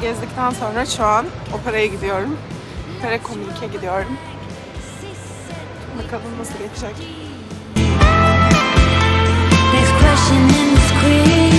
gezdikten sonra şu an operaya gidiyorum. Opera gidiyorum. Bakalım nasıl geçecek. Next question in the screen.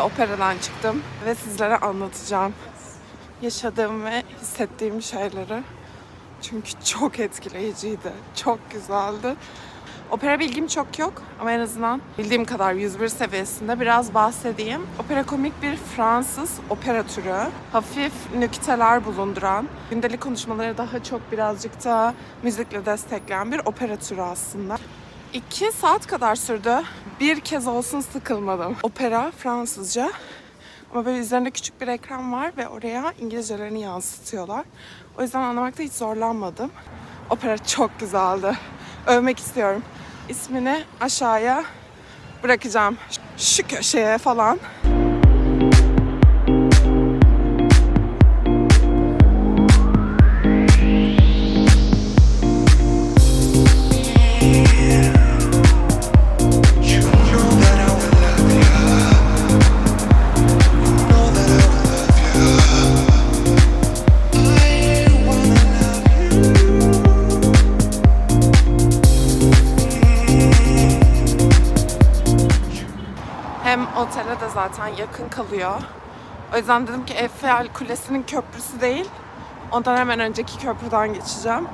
Şimdi operadan çıktım ve sizlere anlatacağım yaşadığım ve hissettiğim şeyleri. Çünkü çok etkileyiciydi, çok güzeldi. Opera bilgim çok yok ama en azından bildiğim kadar 101 seviyesinde biraz bahsedeyim. Opera komik bir Fransız opera türü. Hafif nükteler bulunduran, gündelik konuşmaları daha çok birazcık da müzikle destekleyen bir opera türü aslında. İki saat kadar sürdü. Bir kez olsun sıkılmadım. Opera Fransızca. Ama böyle üzerinde küçük bir ekran var ve oraya İngilizcelerini yansıtıyorlar. O yüzden anlamakta hiç zorlanmadım. Opera çok güzeldi. Övmek istiyorum. İsmini aşağıya bırakacağım. Şu köşeye falan. Zaten yakın kalıyor. O yüzden dedim ki Eiffel Kulesi'nin köprüsü değil. Ondan hemen önceki köprüden geçeceğim.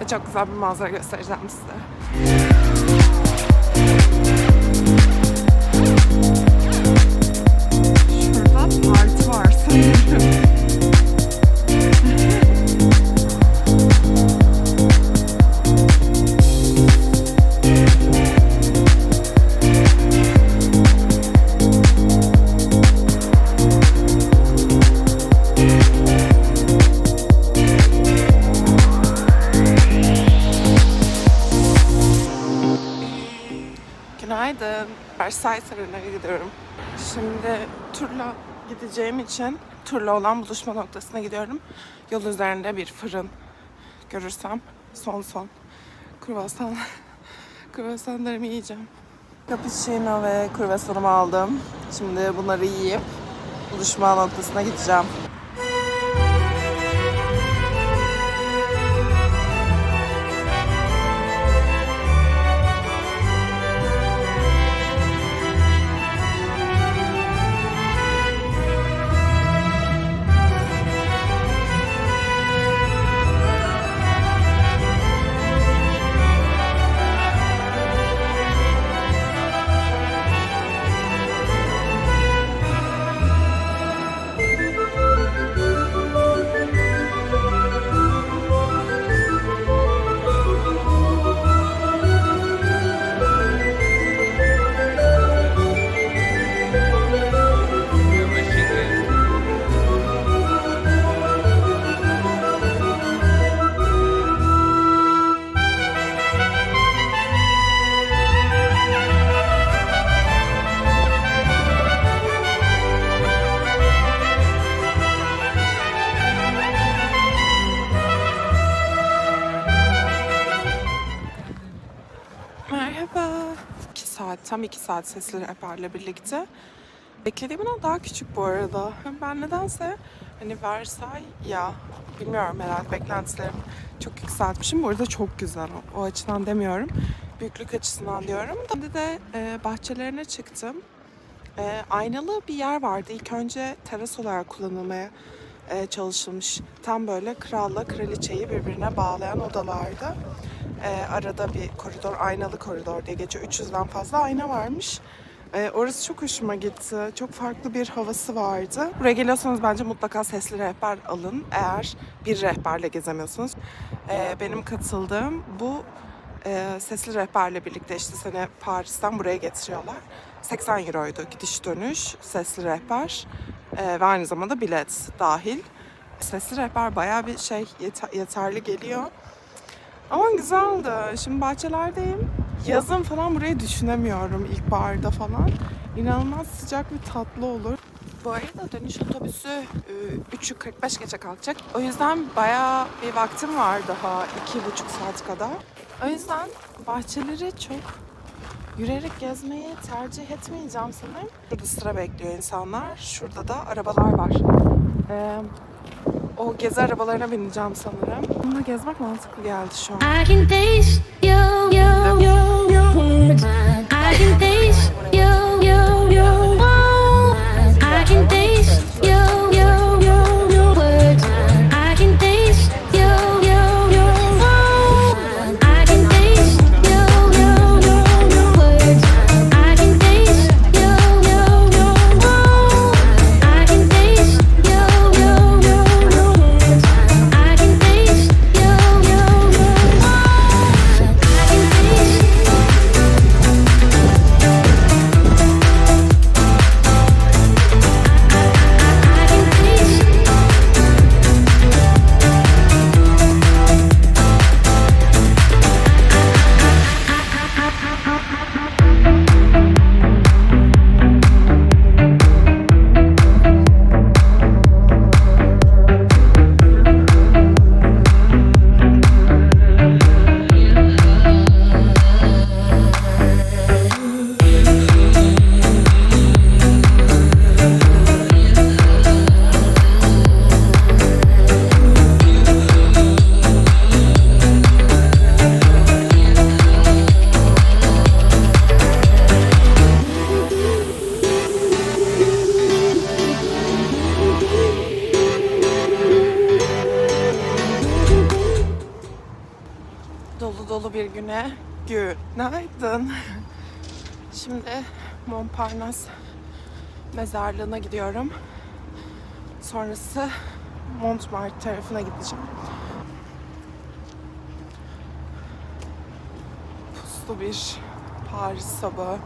Ve çok güzel bir manzara göstereceğim size. Versailles Sarayı'na gidiyorum. Şimdi turla gideceğim için turla olan buluşma noktasına gidiyorum. Yol üzerinde bir fırın görürsem son son kruvasan kruvasanlarımı yiyeceğim. Cappuccino ve kruvasanımı aldım. Şimdi bunları yiyip buluşma noktasına gideceğim. Saat, tam 2 saat sesli rehberle birlikte. Beklediğimden daha küçük bu arada. Ben nedense hani Versailles ya bilmiyorum herhalde beklentilerim çok yükseltmişim. Bu arada çok güzel o, açıdan demiyorum. Büyüklük açısından diyorum. Şimdi de e, bahçelerine çıktım. E, aynalı bir yer vardı. İlk önce teras olarak kullanılmaya e, çalışılmış. Tam böyle kralla kraliçeyi birbirine bağlayan odalardı e, arada bir koridor, aynalı koridor diye geçiyor. 300'den fazla ayna varmış. E, orası çok hoşuma gitti. Çok farklı bir havası vardı. Buraya geliyorsanız bence mutlaka sesli rehber alın. Eğer bir rehberle gezemiyorsunuz. E, benim katıldığım bu e, sesli rehberle birlikte işte seni Paris'ten buraya getiriyorlar. 80 euroydu gidiş dönüş, sesli rehber e, ve aynı zamanda bilet dahil. Sesli rehber bayağı bir şey yeterli geliyor. Ama güzeldi. Şimdi bahçelerdeyim. Yazın falan burayı düşünemiyorum ilkbaharda falan. İnanılmaz sıcak ve tatlı olur. Bu arada dönüş otobüsü e, 3.45 geçe kalkacak. O yüzden bayağı bir vaktim var daha 2,5 saat kadar. O yüzden bahçeleri çok yürüyerek gezmeyi tercih etmeyeceğim sanırım. Burada sıra bekliyor insanlar. Şurada da arabalar var. Ee, o gezi arabalarına bineceğim sanırım. Bununla gezmek mantıklı geldi şu an. Montparnasse mezarlığına gidiyorum. Sonrası Montmartre tarafına gideceğim. Puslu bir Paris sabahı.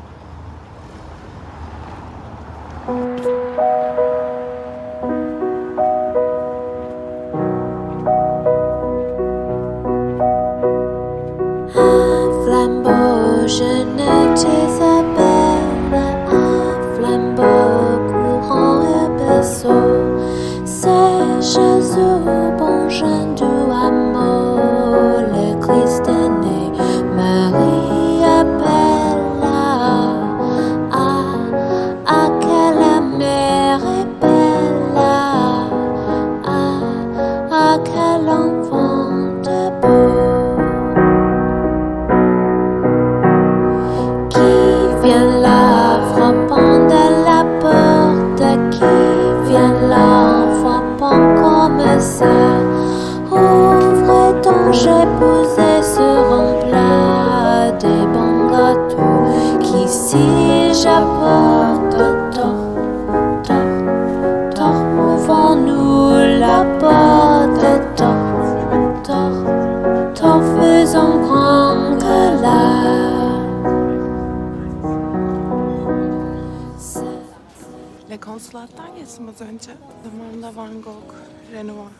saymıştım az önce. Zamanında Van Gogh, Renoir,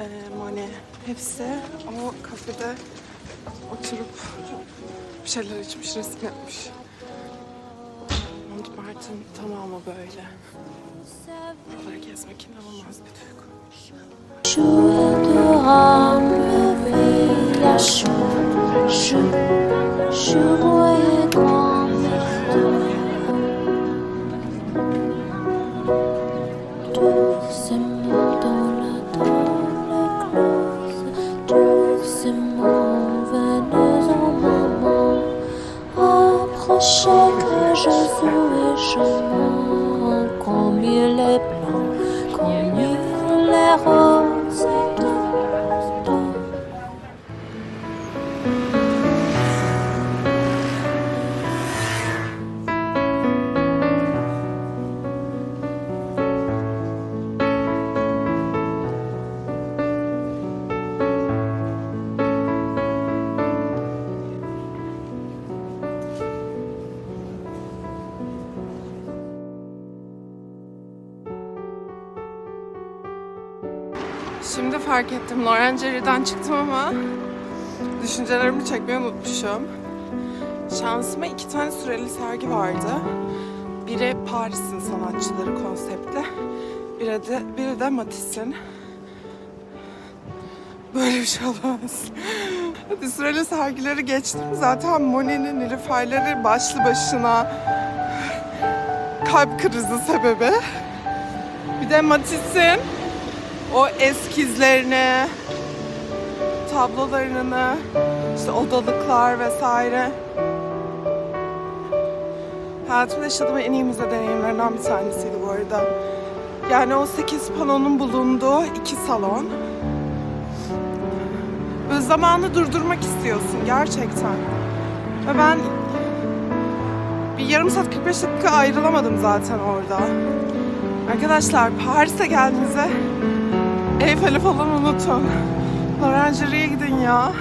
e, Monet hepsi o kafede oturup bir şeyler içmiş, resim yapmış. Montmartre'ın tamamı böyle. Buraları gezmek inanılmaz bir duygu. Je, je, je, je, fark ettim. Lorangery'den çıktım ama düşüncelerimi çekmeyi unutmuşum. Şansıma iki tane süreli sergi vardı. Biri Paris'in sanatçıları konseptli. Biri de, biri de Matisse'in. Böyle bir şey olamaz. Hadi süreli sergileri geçtim. Zaten Monet'in Nilüferleri başlı başına kalp krizi sebebi. Bir de Matisse'in o eskizlerini, tablolarını, işte odalıklar vesaire. Hayatımda yaşadığım en iyi müze deneyimlerinden bir tanesiydi bu arada. Yani o 8 panonun bulunduğu iki salon. Böyle zamanı durdurmak istiyorsun gerçekten. Ve ben bir yarım saat 45 dakika ayrılamadım zaten orada. Arkadaşlar Paris'e geldiğinizde Eyfel'i falan unutun. Lorangery'e gidin ya.